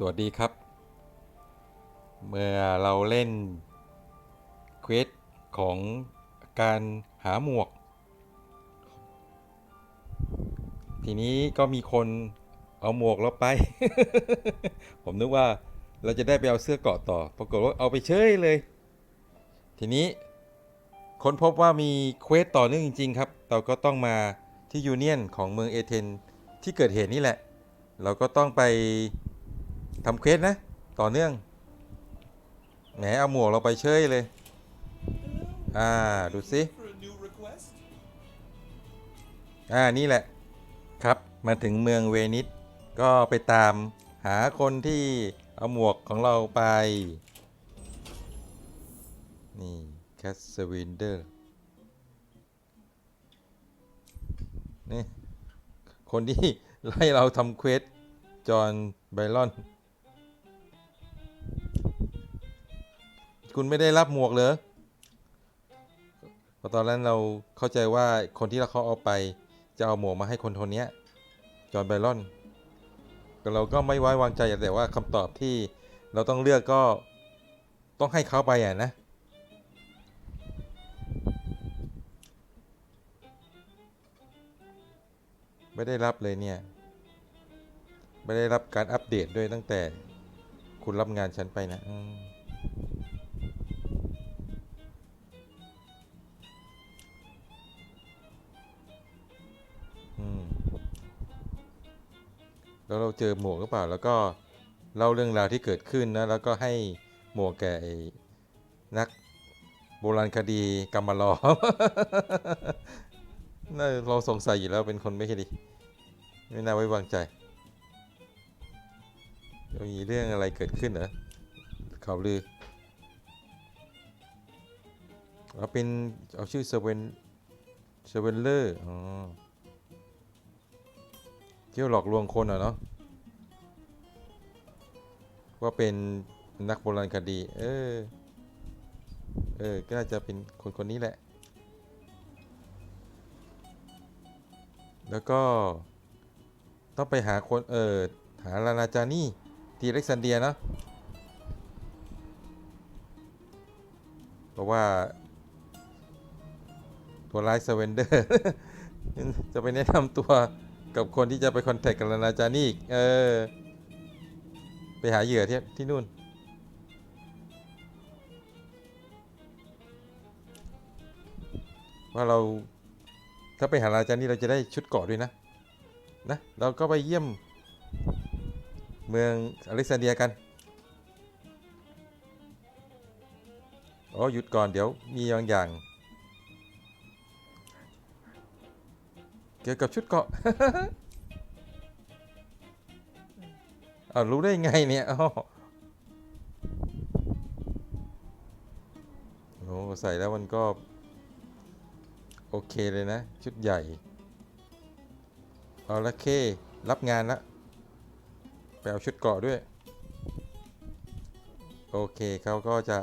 สวัสดีครับ เมื่อเราเล่นเควสของการหาหมวก ทีนี้ก็มีคนเอาหมวกเราไป ผมนึกว่าเราจะได้ไปเอาเสื้อเกาะต่อ ปรากฏว่าเอาไปเฉยเลย ทีนี้ค้นพบว่ามีเควสต่อเนื่องจริง ๆ ครับ เราก็ต้องมาที่ยูเนียนของเมืองเอเธนที่เกิดเหตุนี่แหละ เราก็ต้องไป ทำเควสนะ ต่อเนื่อง แหมเอาหมวกเราไปเฉยเลย อ่า ดูสิ อ่า นี่แหละ ครับ มาถึงเมืองเวนิส ก็ไปตามหาคนที่เอาหมวกของเราไป นี่ แคสเซวินเดอร์ นี่ คนที่ไล่เราทำเควสจอห์นไบรอน คุณไม่ได้รับหมวกเหรอเพราะตอนนั้นเราเข้าใจว่าคนที่เราเขาเอาไปจะเอาหมวกมาให้คนคนเนี้ยจอห์นไบรอนเราก็ไม่ไว้วางใจแต่ว่าคำตอบที่เราต้องเลือกก็ต้องให้เขาไปอะนะ ไม่ได้รับเลยเนี่ย ไม่ได้รับการอัปเดตด้วยตั้งแต่ คุณรับงานฉันไปนะแล้วเราเจอหมวกหรือเปล่า แล้วก็เล่าเรื่องราวที่เกิดขึ้นนะ แล้วก็ให้หมวกแก่นักโบราณคดีกรรมลอน่าเราสงสัยอยู่แล้วเป็นคนไม่คดี ไม่น่าไว้วางใจ มีเรื่องอะไรเกิดขึ้นเหรอข่าวลือเอาเป็นเอาชื่อเซเวนเซเวนเลอร์อ๋อเที่ยวหลอกลวงคนเหรอเนาะว่าเป็นนักโบราณคดี เออ เออ ก็น่าจะเป็นคนคนนี้แหละ แล้วก็ต้องไปหาคน เออ หาลานาจานี่ ทีเล็กซานเดียนะเพราะว่า ตัวร้ายเซเวนเดอร์ จะไปแนะนำตัวกับคนที่จะไปคอนแทคกับลานาจานี่อีก เออ ไปหาเหยื่อที่ที่นู่น ว่าเราถ้าไปหาลาจานี่เราจะได้ชุดเกาะด้วยนะ นะ เราก็ไปเยี่ยม เมืองอเล็กซานเดียกันอ๋อหยุดก่อนเดี๋ยวมีบางอย่าง เกี่ยวกับชุดเกาะเอารู้ได้ไงเนี่ยอ้าวโอ้ใส่แล้วมันก็ โอเคเลยนะ ชุดใหญ่ เอาละเค รับงานละ เอาชุดเกราะด้วย โอเคเขาก็จะ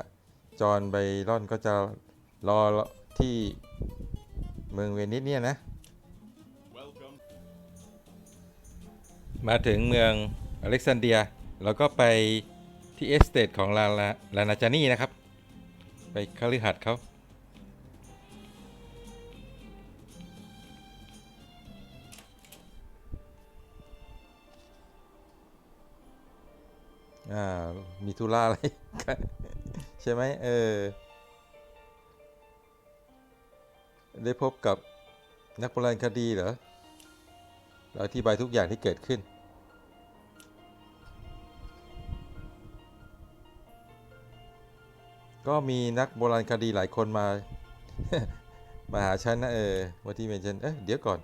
จอนไบรอนก็จะรอที่เมืองเวนิสเนี่ยนะ Welcome. มาถึงเมืองอเล็กซานเดียแล้วก็ไปที่เอสเตทของลาลาลานาจานี่นะครับ ไปคฤหัสถ์เขา อ่ามีธุระอะไรใช่ไหมเออ ได้พบกับนักโบราณคดีเหรอเราอธิบายทุกอย่างที่เกิดขึ้น ก็มีนักโบราณคดีหลายคนมา มาหาฉันนะเออว่าที่เมนชันเอ๊ะเดี๋ยวก่อน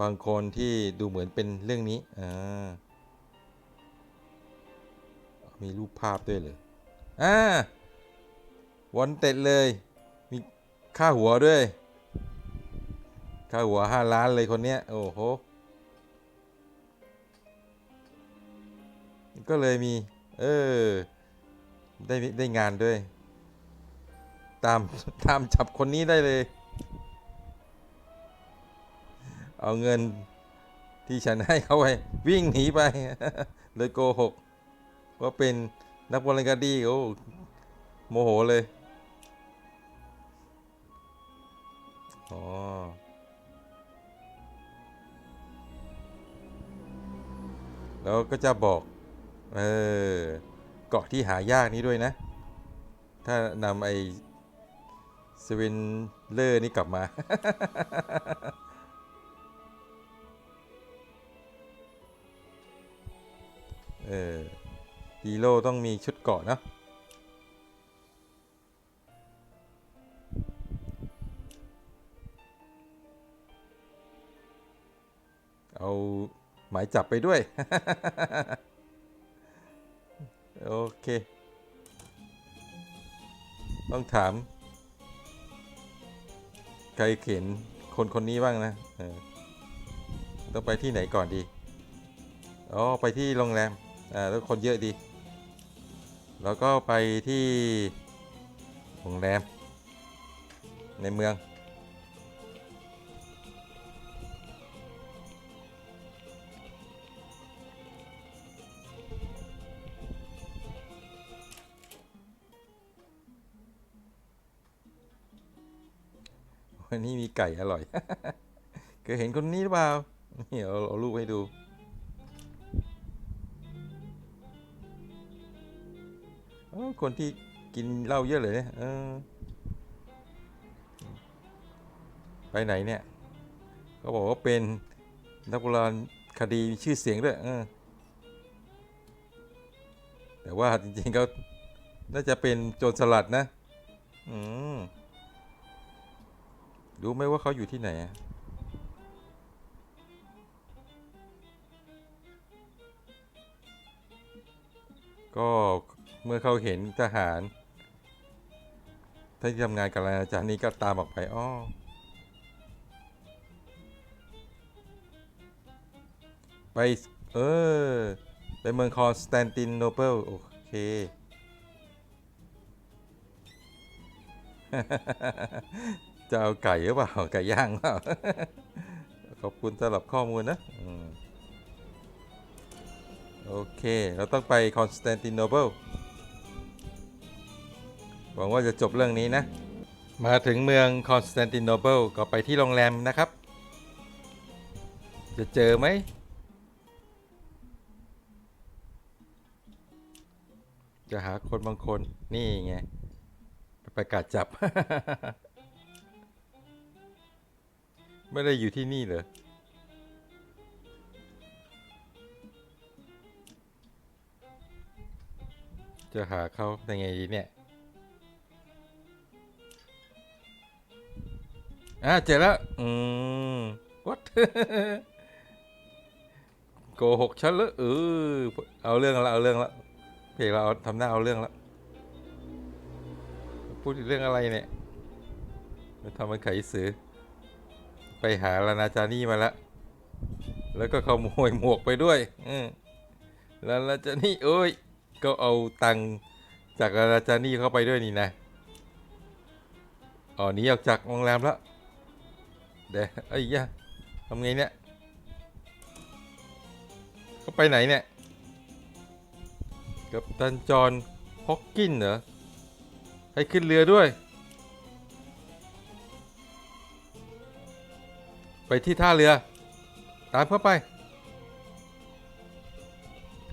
บางคนที่ดูเหมือนเป็นเรื่องนี้ อ่า มีรูปภาพด้วยเลยอ่าวันเต็ดเลย มีค่าหัวด้วย ค่าหัวห้าล้านเลยคนเนี้ย โอ้โห ก็เลยมี เออ ได้ได้งานด้วย ตามตามจับคนนี้ได้เลย เอาเงินที่ฉันให้เขาไปวิ่งหนีไปเลยโกหกว่าเป็นนักบอลกาดีโอ้โมโหเลยอ๋อแล้วก็จะบอก เออ เกาะที่หายากนี้ด้วยนะ ถ้านำไอสวินเลอร์นี่กลับมา เออฮีโร่ต้องมีชุดเกาะนะ เอาหมายจับไปด้วย โอเค ต้องถาม ใครเขียนคนคนนี้บ้างนะต้องไปที่ไหนก่อนดี อ๋อ ไปที่โรงแรม อ่าแล้วคนเยอะดี แล้วก็ไปที่โรงแรม ในเมือง วันนี้มีไก่อร่อย เคยเห็นคนนี้หรือเปล่า นี่เอาเอารูปให้ดู คนที่กินเหล้าเยอะเลยเนี่ยเออไปไหนเนี่ยเขาบอกว่าเป็นนักโบราณคดีมีชื่อเสียงด้วยเออแต่ว่าจริงๆก็น่าจะเป็นโจรสลัดนะ อืมรู้ไหมว่าเขาอยู่ที่ไหนก็ เมื่อเขาเห็นทหารที่ทำงานกับอาจารย์นี้ก็ตามออกไปอ้อไป เออ ไปเมืองคอนสแตนตินโนเปิลโอเค จะเอาไก่หรือเปล่า ไก่ย่างเปล่า ขอบคุณสำหรับข้อมูลนะโอเค เราต้องไปคอนสแตนติโนเปิล หวังว่าจะจบเรื่องนี้นะ มาถึงเมืองคอนสแตนติโนเปิลก็ไปที่โรงแรมนะครับ จะเจอไหม จะหาคนบางคนนี่ไงประกาศจับ ไม่ได้อยู่ที่นี่เหรอจะหาเขายังไงดีเนี่ย อะเจอแล้ว อืม what โกหกฉันเลยเออเอาเรื่องแล้วเอาเรื่องแล้วเพลงเราเอาทำหน้าเอาเรื่องแล้วพูดถึงเรื่องอะไรเนี่ยมาทำมันไขสือ ไปหาลานาจานี่มาแล้วแล้วก็ขโมยหมวกไปด้วยอืมลานาจานี่เอ้ยก็เอาตังค์จากลานาจานี่เข้าไปด้วยนี่นะอ๋อหนีออกจากโรงแรมแล้ว เดี๋ยวไอ้ยะทำไงเนี่ยเขาไปไหนเนี่ยกับตันจอนฮอกกินเหรอให้ขึ้นเรือด้วย ไปที่ท่าเรือ ตามเข้าไป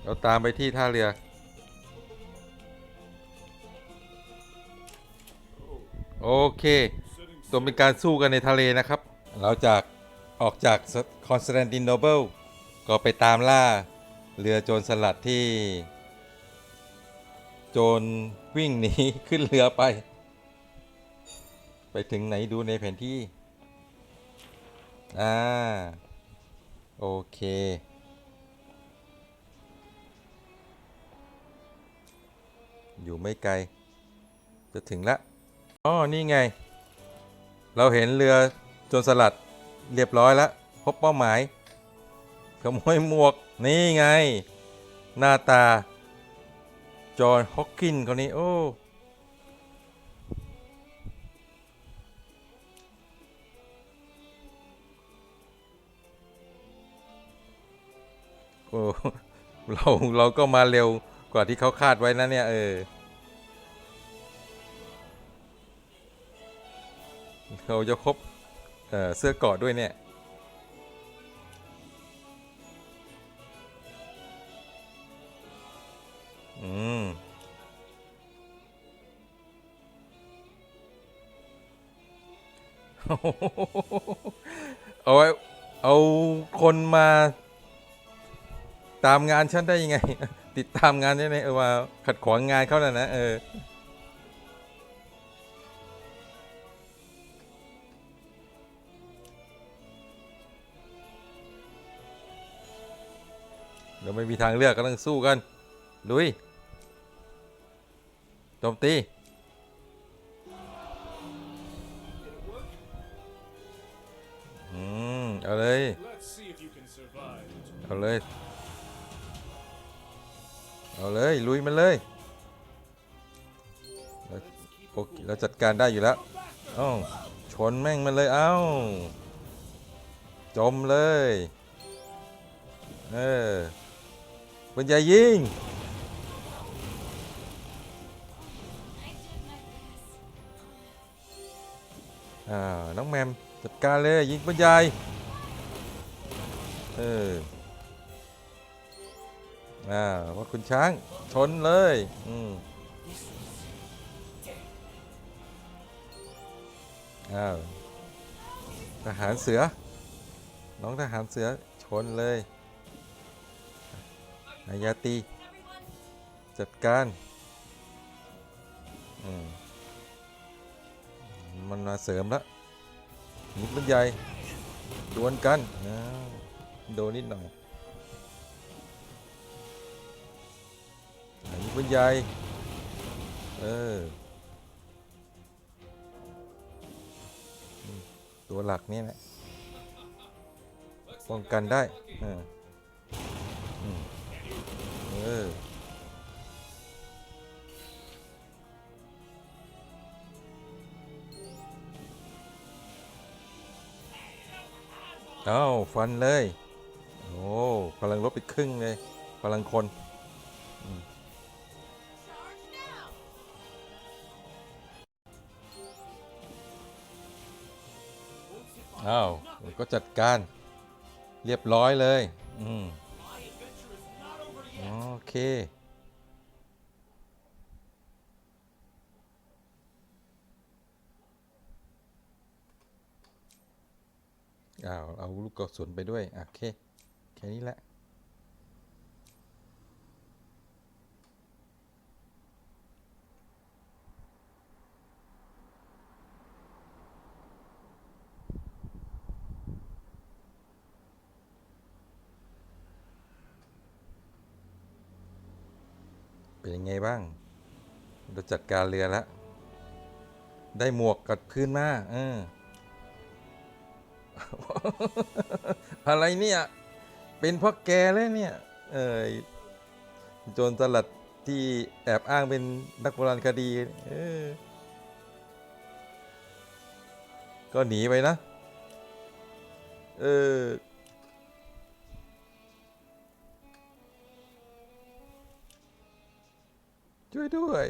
เราตามไปที่ท่าเรือ โอเคตัวเป็นการสู้กันในทะเลนะครับ เราจากออกจากคอนสแตนตินโนเบิลก็ไปตามล่าเรือโจรสลัดที่ โจรวิ่งหนีขึ้นเรือไป ไปถึงไหนดูในแผนที่ อ่า โอเค อยู่ไม่ไกล จะถึงละอ๋อนี่ไง เราเห็นเรือ จรสลัดเรียบร้อยแล้วพบเป้าหมายขโมยหมวกนี่ไง หน้าตา จอห์นฮอกกินคนนี้ โอ้อ้เราเราก็มาเร็วกว่าที่เขาคาดไว้นะเนี่ย เออเขาจะครบ เสื้อกราะด้วยเนี่ย อืม เอาไว้เอาคนมาตามงานฉันได้ยังไง ติดตามงานได้ไหมเออว่าขัดขวางงานเขาน่ะนะเออ ไม่มีทางเลือกก็ต้องสู้กันลุยโจมตีอืมเอาเลยเอาเลยเอาเลยลุยมันเลยเราโอเคเราจัดการได้อยู่แล้วอ้าชนแม่งมันเลยเอ้าจมเลย เออ ปืนใหญ่ยิงอ่าน้องแมมจัดการเลยยิงปืนใหญ่เอออ่าว่าคุณช้างชนเลยอืมอ้าวทหารเสือ น้องทหารเสือชนเลย นายาตีจัดการมันมาเสริมแล้วยิงปืนใหญ่ดวลกันโดนนิดหน่อยอะยิงปืนใหญ่เออตัวหลักนี่แหละป้องกันได้เออ ออเอาฟันเลย โอ้พลังลบไปครึ่งเลยพลังคนอ้าวก็จัดการเรียบร้อยเลย อืม เค อ้าว เอาลูกกระสุนไปด้วย โอเค แค่นี้แหละ ไงบ้าง เราจัดการเรือแล้ว ได้หมวกกัดพื้นมาเอออะไรเนี่ย เป็นเพราะแกเลยเนี่ย เออโจรสลัดที่แอบอ้างเป็นนักโบราณคดี เออ ก็หนีไปนะ เออ ช่วยด้วย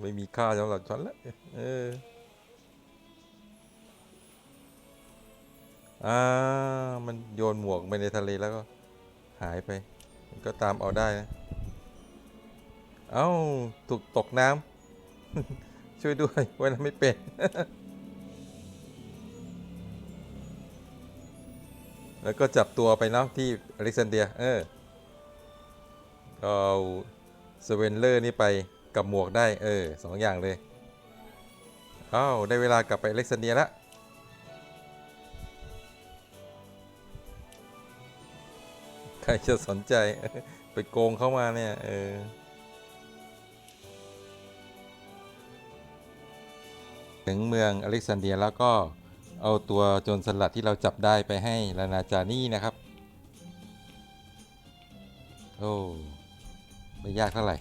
ไม่มีค่าสำหรับฉันแล้วเอออ่ามันโยนหมวกไปในทะเลแล้วก็หายไปมันก็ตามเอาได้นะ เอ้า ถูกตกน้ำ ช่วยด้วยว่ายน้ำไม่เป็น แล้วก็จับตัวไปเนาะที่อเล็กซานเดีย เออ เอาสเวนเลอร์นี่ไปกับหมวกได้ เออสองอย่างเลยเอ้าได้เวลากลับไปอเล็กซานเดียแล้วใครจะสนใจไปโกงเข้ามาเนี่ย เออถึงเมืองอเล็กซานเดียแล้วก็เอาตัวโจรสลัดที่เราจับได้ไปให้ลานาจานี่นะครับ โอ้ ไม่ยากเท่าไหร่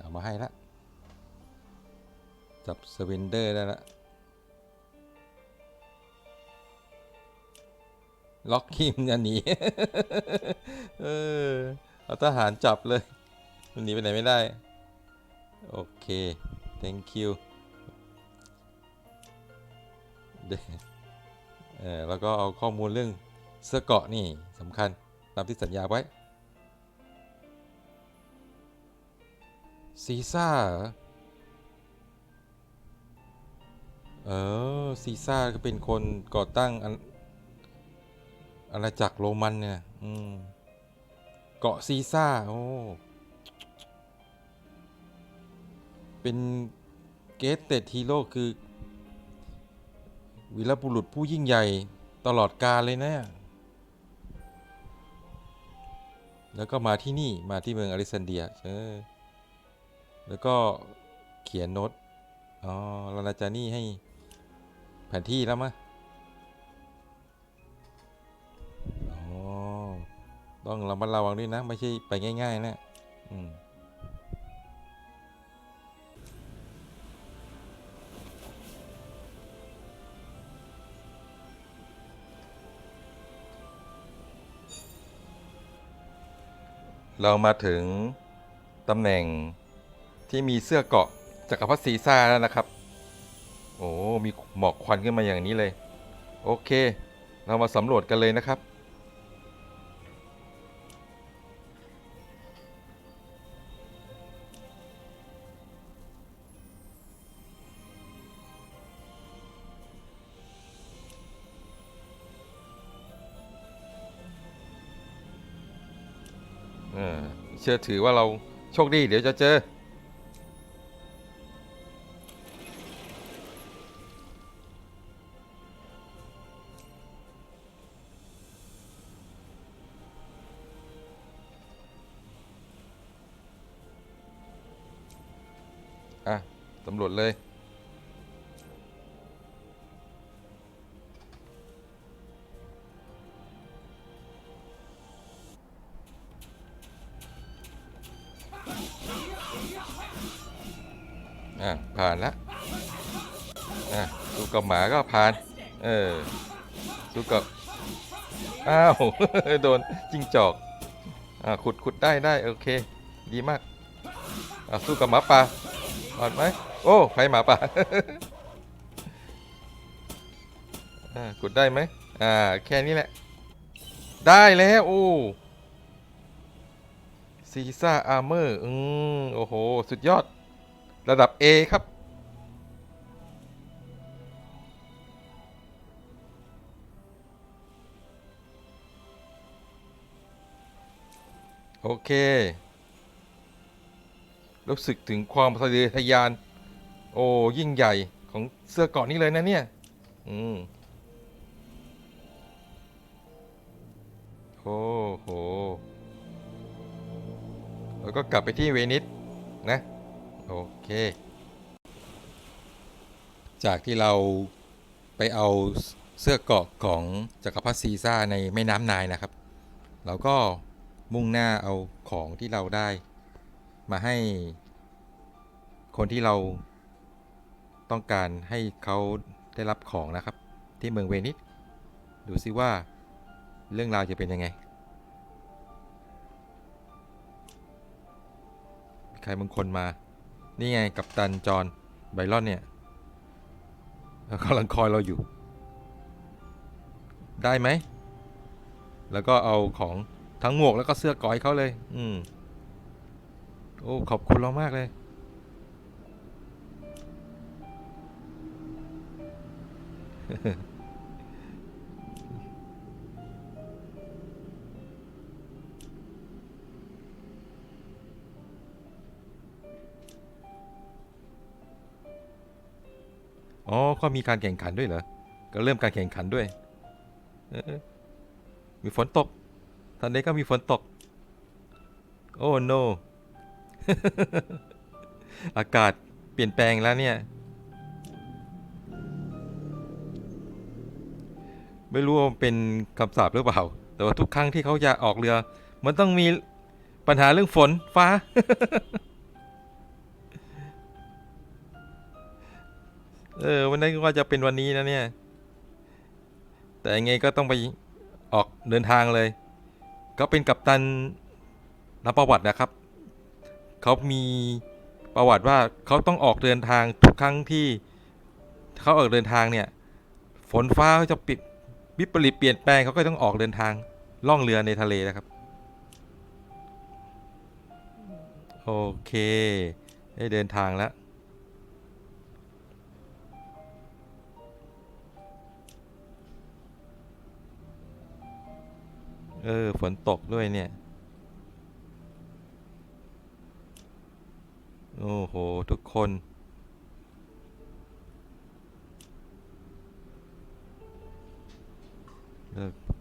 เอามาให้ละจับสวินเดอร์ได้ละล็อกคิมจะหนีเออเอาทหารจับเลยมันหนีไปไหนไม่ได้ โอเค thank you เดี๋ยวเออแล้วก็เอาข้อมูลเรื่องเสื้อเกาะนี่สำคัญตามที่สัญญาไว้ ซีซ่าเออซีซ่าก็เป็นคนก่อตั้งอาอาณาจักรโรมันเนี่ย อืม เกาะซีซ่า โอ้ เป็นเกสเตดฮีโร่คือ วีรบุรุษผู้ยิ่งใหญ่ตลอดกาลเลยนะ แล้วก็มาที่นี่ มาที่เมืองอเล็กซานเดีย เออ แล้วก็เขียนโน้ตอ๋อลานาจานี่ให้แผนที่แล้วมะอ๋อต้องระมัดระวังด้วยนะ ไม่ใช่ไปง่าย ๆ นะอืมเรามาถึงตำแหน่ง ที่มีเสื้อเกาะจักรพรรดิซีซ่าแล้วนะครับ โอ้ มีหมอกควันขึ้นมาอย่างนี้เลย โอเค เรามาสำรวจกันเลยนะครับ เชื่อถือว่าเราโชคดี เดี๋ยวจะเจอ อะสู้กับหมาก็ผ่าน เออสู้กับ อ้าว โดนจิ้งจอก อะขุดขุดได้ได้โอเค ดีมาก อะสู้กับหมาป่าผ่านไหม โอ้ไฟหมาป่าอะขุดได้ไหมอ่า แค่นี้แหละ ได้แล้วโอ้ซีซ่าอาร์เมอร์ อืม โอ้โห สุดยอด ระดับ A ครับ โอเค รู้สึกถึงความทะเยอทะยาน โอ้ยิ่งใหญ่ของเสื้อเกาะนี้เลยนะเนี่ย อืมโอ้โห แล้วก็กลับไปที่เวนิสนะ โอเค จากที่เราไปเอาเสื้อเกาะของจักรพรรดิซีซ่าในแม่น้ำนายนะครับ เราก็ มุ่งหน้าเอาของที่เราได้ มาให้คนที่เราต้องการให้เขาได้รับของนะครับ ที่เมืองเวนิสดูซิว่าเรื่องราวจะเป็นยังไง ใครบางคนมา นี่ไงกับตันจอนไบรอนเนี่ยเขากำลังคอยเราอยู่ ได้ไหม แล้วก็เอาของ ทั้งหมวกแล้วก็เสื้อก่อยเขาเลย อืม โอ้ ขอบคุณเรามากเลย อ๋อ ก็มีการแข่งขันด้วยเหรอ ก็เริ่มการแข่งขันด้วย มีฝนตก ทันใดก็มีฝนตก โอ้ no อากาศเปลี่ยนแปลงแล้วเนี่ย ไม่รู้ว่าเป็นคำสาปหรือเปล่า แต่ว่าทุกครั้งที่เขาจะออกเรือ มันต้องมีปัญหาเรื่องฝนฟ้า เออ วันนั้นก็ว่าจะเป็นวันนี้นะเนี่ย แต่ยังไงก็ต้องไปออกเดินทางเลย ก็เป็นกัปตันนับประวัตินะครับ เขามีประวัติว่าเขาต้องออกเดินทางทุกครั้งที่เขาออกเดินทางเนี่ย ฝนฟ้าเขาจะปิดวิปริตเปลี่ยนแปลงเขาก็ต้องออกเดินทางล่องเรือในทะเลนะครับ โอเค ได้เดินทางแล้ว เออ ฝนตกด้วยเนี่ย โอ้โห ทุกคน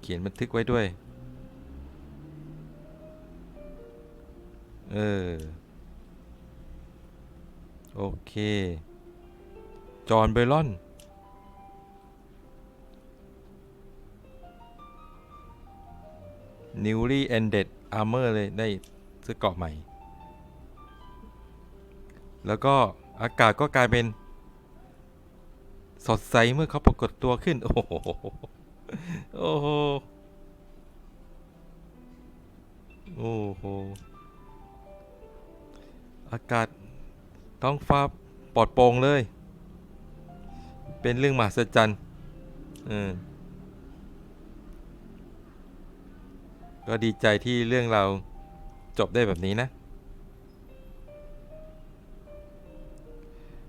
เขียนบันทึกไว้ด้วย เออ โอเค จอห์นเบรอน newly ended armor เลยได้เสื้อเกราะใหม่ แล้วก็อากาศก็กลายเป็น สดใสเมื่อเขาปรากฏตัวขึ้น โอ้โห โอ้โห โอ้โห อากาศท้องฟ้าปลอดโปร่งเลย เป็นเรื่องมหัศจรรย์เออ ก็ดีใจที่เรื่องเราจบได้แบบนี้นะ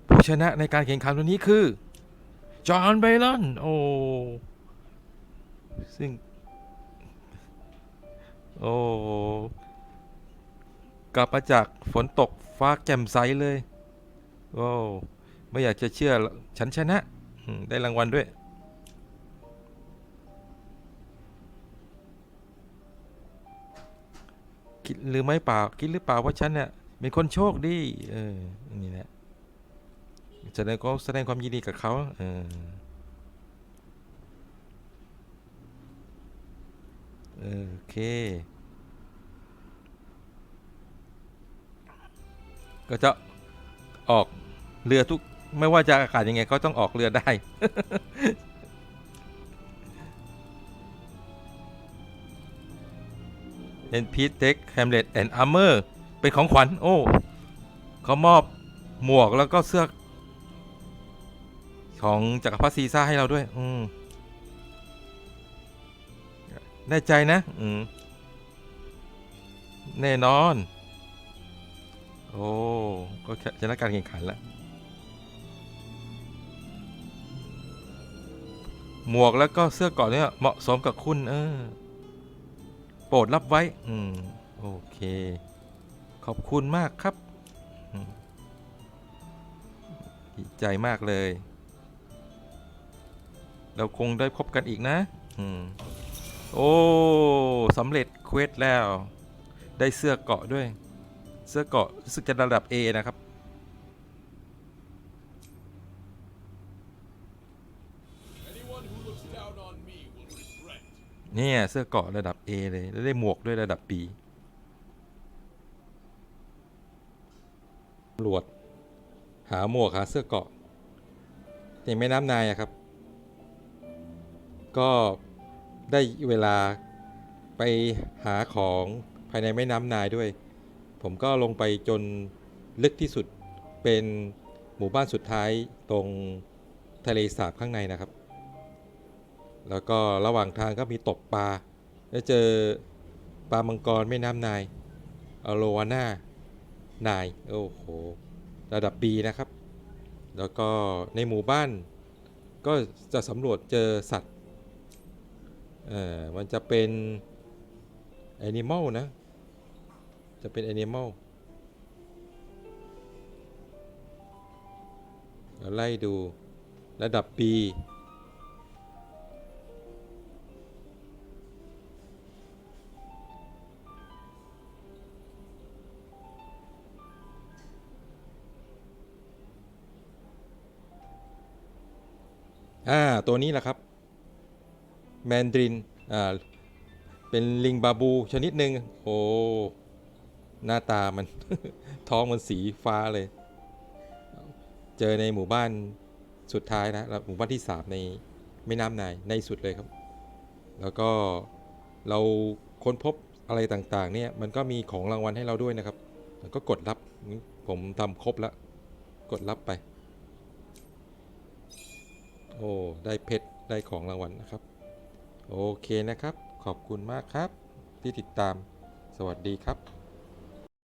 ผู้ชนะในการแข่งขันวันนี้คือ จอห์นไบรอน โอ้ ซึ่ง โอ้กลับมาจากฝนตกฟ้าแจ่มใสเลย โอ้ ไม่อยากจะเชื่อ ฉันชนะ ได้รางวัลด้วย คิดหรือไม่เปล่าคิดหรือเปล่าว่าฉันเนี่ยเป็นคนโชคดีเออนี่แหละแสดงก็แสดงความยินดีกับเขาเออโอเค ก็จะออกเรือทุกไม่ว่าจะอากาศยังไงก็ต้องออกเรือได้ เอ็นพีเต็กแฮมเล็ตแอนด์อาร์เมอร์เป็นของขวัญโอ้เขามอบหมวกแล้วก็เสื้อ ของจักรพรรดิซีซ่าให้เราด้วย อืมได้ใจนะ อืม แน่นอน โอ้ ก็ชนะการแข่งขันแล้ว หมวกแล้วก็เสื้อกราะเนี่ยเหมาะสมกับคุณ เออ ปรดรับไว้ อืม โอเค ขอบคุณมากครับอืมดีใจมากเลย เราคงได้พบกันอีกนะ อืม โอ้สำเร็จเควสแล้ว ได้เสื้อเกราะด้วย เสื้อเกราะรู้สึกจะระดับ A นะครับ เนี่ยเสื้อเกาะระดับ A เลยแล้วได้หมวกด้วยระดับ B ตำรวจหาหมวกหาเสื้อเกาะในแม่น้ำนายอะครับ ก็ได้เวลาไปหาของภายในแม่น้ำนายด้วย ผมก็ลงไปจนลึกที่สุดเป็นหมู่บ้านสุดท้ายตรงทะเลสาบข้างในนะครับ แล้วก็ระหว่างทางก็มีตกปลาแล้เจอปลามังกรแม่น้ำนายอโลวาน่านายโอ้โหระดับ B นะครับ แล้วก็ในหมู่บ้าน ก็จะสำรวจเจอสัตว์เอ่อมันจะเป็น Animal นะ จะเป็น Animal เราไล่ดูระดับ B อ่าตัวนี้แหละครับแมนดรินอ่าเป็นลิงบาบูชนิดหนึ่งโอ้หน้าตามัน ท้องมันสีฟ้าเลย เจอในหมู่บ้านสุดท้ายนะหมู่บ้านที่สามในแม่น้ำนายในสุดเลยครับ แล้วก็เราค้นพบอะไรต่างๆ เนี่ยมันก็มีของรางวัลให้เราด้วยนะครับ แล้วก็กดรับผมทำครบแล้ว กดรับไป โอ้ ได้เพชร ได้ของรางวัลนะครับ โอเคนะครับ ขอบคุณมากครับ ที่ติดตาม สวัสดีครับ